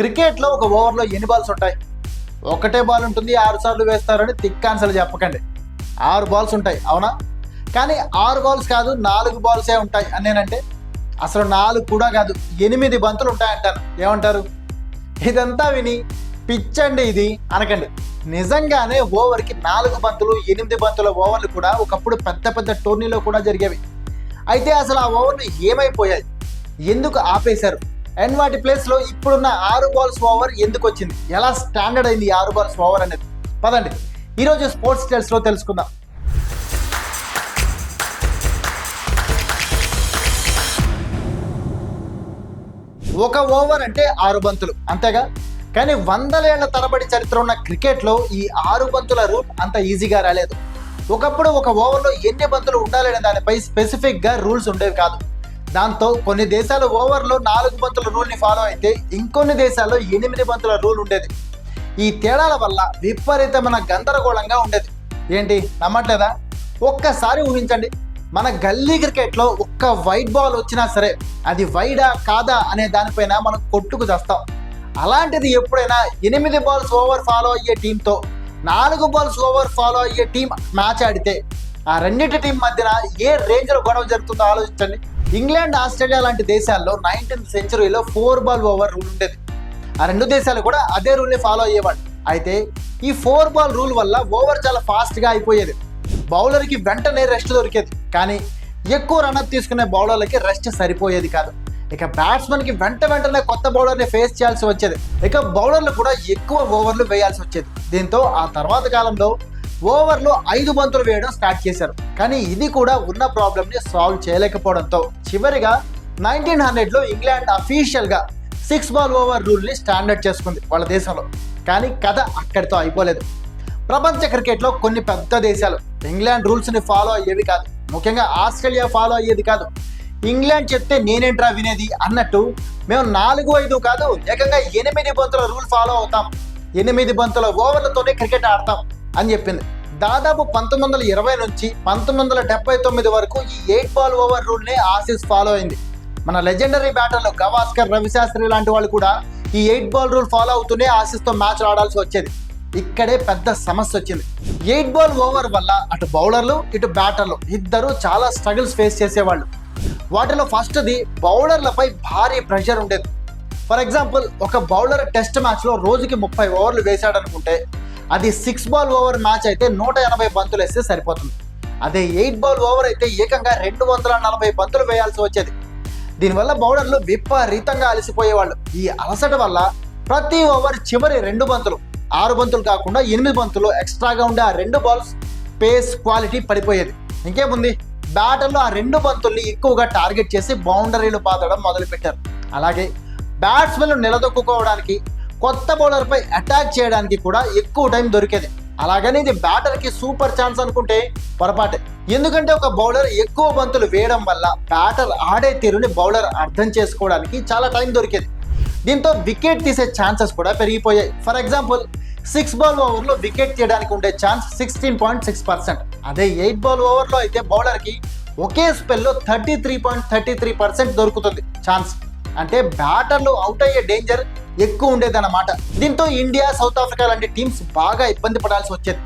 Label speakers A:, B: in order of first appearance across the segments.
A: క్రికెట్లో ఒక ఓవర్లో ఎన్ని బాల్స్ ఉంటాయి? ఒకటే బాల్ ఉంటుంది ఆరు సార్లు వేస్తారని తిక్కాన్సలు ఆన్సర్లు చెప్పకండి. ఆరు బాల్స్ ఉంటాయి అవునా? కానీ ఆరు బాల్స్ కాదు నాలుగు బాల్సే ఉంటాయి అని నేనంటే అసలు నాలుగు కూడా కాదు ఎనిమిది బంతులు ఉంటాయంటాను ఏమంటారు? ఇదంతా విని పిచ్చండి ఇది అనకండి. నిజంగానే ఓవర్కి నాలుగు బంతులు ఎనిమిది బంతుల ఓవర్లు కూడా ఒకప్పుడు పెద్ద పెద్ద టోర్నీలో కూడా జరిగేవి. అయితే అసలు ఆ ఓవర్లు ఏమైపోయాయి? ఎందుకు ఆపేశారు? అండ్ వాటి ప్లేస్లో ఇప్పుడున్న ఆరు బాల్స్ ఓవర్ ఎందుకు వచ్చింది? ఎలా స్టాండర్డ్ అయింది ఈ ఆరు బాల్స్ ఓవర్ అనేది? పదండి. ఈరోజు స్పోర్ట్స్ డీటెయిల్స్లో తెలుసుకుందాం. ఒక ఓవర్ అంటే ఆరు బంతులు అంతేగా? కానీ వందలేళ్ళ తరబడి చరిత్ర ఉన్న క్రికెట్లో ఈ ఆరు బంతుల రూల్ అంత ఈజీగా రాలేదు. ఒకప్పుడు ఒక ఓవర్లో ఎన్ని బంతులు ఉండాలనే దానిపై స్పెసిఫిక్గా రూల్స్ ఉండేవి కాదు. దాంతో కొన్ని దేశాలు ఓవర్లో నాలుగు బంతుల రూల్ని ఫాలో అయితే ఇంకొన్ని దేశాల్లో ఎనిమిది బంతుల రూల్ ఉండేది. ఈ తేడాల వల్ల విపరీతమైన గందరగోళంగా ఉండేది. ఏంటి? నమ్మట్లేదా? ఒక్కసారి ఊహించండి. మన గల్లీ క్రికెట్లో ఒక్క వైట్ బాల్ వచ్చినా సరే అది వైడా కాదా అనే దానిపైన మనం కొట్టుకు చేస్తాం. అలాంటిది ఎప్పుడైనా ఎనిమిది బాల్స్ ఓవర్ ఫాలో అయ్యే టీంతో నాలుగు బాల్స్ ఓవర్ ఫాలో అయ్యే టీం మ్యాచ్ ఆడితే ఆ రెండింటి టీం మధ్యన ఏ రేంజ్లో గొడవ జరుగుతుందో ఆలోచించండి. ఇంగ్లాండ్ ఆస్ట్రేలియా లాంటి దేశాల్లో నైన్టీన్త్ సెంచరీలో ఫోర్ బాల్ ఓవర్ రూల్ ఉండేది. ఆ రెండు దేశాలు కూడా అదే రూల్ని ఫాలో అయ్యేవాడు అయితే ఈ ఫోర్ బాల్ రూల్ వల్ల ఓవర్ చాలా ఫాస్ట్గా అయిపోయేది. బౌలర్కి వెంటనే రెస్ట్ దొరికేది. కానీ ఎక్కువ రన్అప్ తీసుకునే బౌలర్లకి రెస్ట్ సరిపోయేది కాదు. ఇక బ్యాట్స్మెన్కి వెంట వెంటనే కొత్త బౌలర్ని ఫేస్ చేయాల్సి వచ్చేది. ఇక బౌలర్లు కూడా ఎక్కువ ఓవర్లు వేయాల్సి వచ్చేది. దీంతో ఆ తర్వాత కాలంలో ఓవర్లో ఐదు బంతులు వేయడం స్టార్ట్ చేశారు. కానీ ఇది కూడా ఉన్న ప్రాబ్లమ్ని సాల్వ్ చేయలేకపోవడంతో చివరిగా నైన్టీన్ హండ్రెడ్లో ఇంగ్లాండ్ అఫీషియల్గా సిక్స్ బాల్ ఓవర్ రూల్ని స్టాండర్డ్ చేసుకుంది వాళ్ళ దేశంలో. కానీ కథ అక్కడితో అయిపోలేదు. ప్రపంచ క్రికెట్లో కొన్ని పెద్ద దేశాలు ఇంగ్లాండ్ రూల్స్ని ఫాలో అయ్యేవి కాదు. ముఖ్యంగా ఆస్ట్రేలియా ఫాలో అయ్యేది కాదు. ఇంగ్లాండ్ చెప్తే నేనేంట్రా వినేది అన్నట్టు మేము నాలుగు ఐదు కాదు ఏకంగా ఎనిమిది బంతుల రూల్ ఫాలో అవుతాం. ఎనిమిది బంతుల ఓవర్లతోనే క్రికెట్ ఆడతాం. అని చెప్పింది. దాదాపు పంతొమ్మిది వందల ఇరవై నుంచి పంతొమ్మిది వందల డెబ్బై తొమ్మిది వరకు ఈ ఎయిట్ బాల్ ఓవర్ రూల్నే ఆసీస్ ఫాలో అయింది. మన లెజెండరీ బ్యాటర్లు గవాస్కర్ రవిశాస్త్రి లాంటి వాళ్ళు కూడా ఈ ఎయిట్ బాల్ రూల్ ఫాలో అవుతూనే ఆసీస్తో మ్యాచ్ ఆడాల్సి వచ్చేది. ఇక్కడే పెద్ద సమస్య వచ్చింది. ఎయిట్ బాల్ ఓవర్ వల్ల అటు బౌలర్లు ఇటు బ్యాటర్లు ఇద్దరు చాలా స్ట్రగుల్స్ ఫేస్ చేసేవాళ్ళు. వాటిలో ఫస్ట్ది బౌలర్లపై భారీ ప్రెషర్ ఉండేది. ఫర్ ఎగ్జాంపుల్ ఒక బౌలర్ టెస్ట్ మ్యాచ్లో రోజుకి ముప్పై ఓవర్లు వేశాడనుకుంటే అది సిక్స్ బాల్ ఓవర్ మ్యాచ్ అయితే నూట ఎనభై బంతులు వేస్తే సరిపోతుంది. అదే ఎయిట్ బాల్ ఓవర్ అయితే ఏకంగా రెండు వందల నలభై బంతులు వేయాల్సి వచ్చేది. దీనివల్ల బౌలర్లు విపరీతంగా అలసిపోయేవాళ్ళు. ఈ అలసట వల్ల ప్రతి ఓవర్ చివరి రెండు బంతులు ఆరు బంతులు కాకుండా ఎనిమిది బంతులు ఎక్స్ట్రాగా ఉండే ఆ రెండు బాల్స్ పేస్ క్వాలిటీ పడిపోయేది. ఇంకేముంది? బ్యాటర్లు ఆ రెండు బంతుల్ని ఎక్కువగా టార్గెట్ చేసి బౌండరీలు పాతడం మొదలుపెట్టారు. అలాగే బ్యాట్స్మెన్లు నిలదొక్కుకోవడానికి కొత్త బౌలర్పై అటాక్ చేయడానికి కూడా ఎక్కువ టైం దొరికేది. అలాగని ఇది బ్యాటర్కి సూపర్ ఛాన్స్ అనుకుంటే పొరపాటే. ఎందుకంటే ఒక బౌలర్ ఎక్కువ బంతులు వేయడం వల్ల బ్యాటర్ ఆడే తీరుని బౌలర్ అర్థం చేసుకోవడానికి చాలా టైం దొరికేది. దీంతో వికెట్ తీసే ఛాన్సెస్ కూడా పెరిగిపోయాయి. ఫర్ ఎగ్జాంపుల్ సిక్స్ బాల్ ఓవర్లో వికెట్ తీయడానికి ఉండే chance sixteen point six percent అదే ఎయిట్ బాల్ ఓవర్లో అయితే బౌలర్కి ఒకే స్పెల్లో thirty three point thirty three percent దొరుకుతుంది ఛాన్స్ అంటే బ్యాటర్లు అవుట్ అయ్యే డేంజర్ ఎక్కువ ఉండేదన్నమాట. దీంతో ఇండియా సౌత్ ఆఫ్రికా లాంటి టీమ్స్ బాగా ఇబ్బంది పడాల్సి వచ్చేది.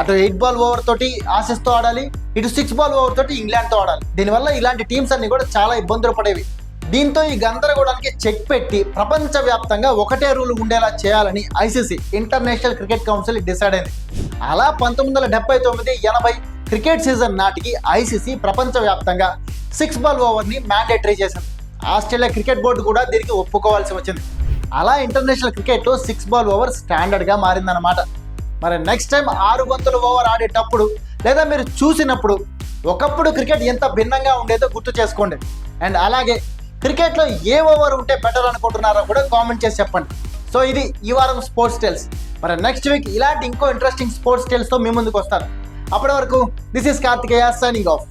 A: అటు ఎయిట్ బాల్ ఓవర్ తోటి ఆసెస్తో ఆడాలి ఇటు సిక్స్ బాల్ ఓవర్ తోటి ఇంగ్లాండ్తో ఆడాలి. దీనివల్ల ఇలాంటి టీమ్స్ అన్ని కూడా చాలా ఇబ్బందులు పడేవి. దీంతో ఈ గందరగోళానికి చెక్ పెట్టి ప్రపంచవ్యాప్తంగా ఒకటే రూల్ ఉండేలా చేయాలని ICC international cricket council decide అయింది. అలా పంతొమ్మిది వందల డెబ్బై తొమ్మిది ఎనభై క్రికెట్ సీజన్ నాటికి ఐసీసీ ప్రపంచవ్యాప్తంగా సిక్స్ బాల్ ఓవర్ని మ్యాండేటరీ చేసింది. ఆస్ట్రేలియా క్రికెట్ బోర్డు కూడా దీనికి ఒప్పుకోవాల్సి వచ్చింది. అలా ఇంటర్నేషనల్ క్రికెట్లో సిక్స్ బాల్ ఓవర్ స్టాండర్డ్గా మారిందన్నమాట. మరి నెక్స్ట్ టైం ఆరు బంతుల ఓవర్ ఆడేటప్పుడు లేదా మీరు చూసినప్పుడు ఒకప్పుడు క్రికెట్ ఎంత భిన్నంగా ఉండేదో గుర్తు చేసుకోండి. అండ్ అలాగే క్రికెట్లో ఏ ఓవర్ ఉంటే బెటర్ అనుకుంటున్నారో కూడా కామెంట్ చేసి చెప్పండి. సో ఇది ఈ వారం స్పోర్ట్స్ టెల్స్ మరి నెక్స్ట్ వీక్ ఇలాంటి ఇంకో ఇంట్రెస్టింగ్ స్పోర్ట్స్ టెల్స్తో మీ ముందుకు వస్తాను. అప్పటి వరకు this is Karthikeya signing off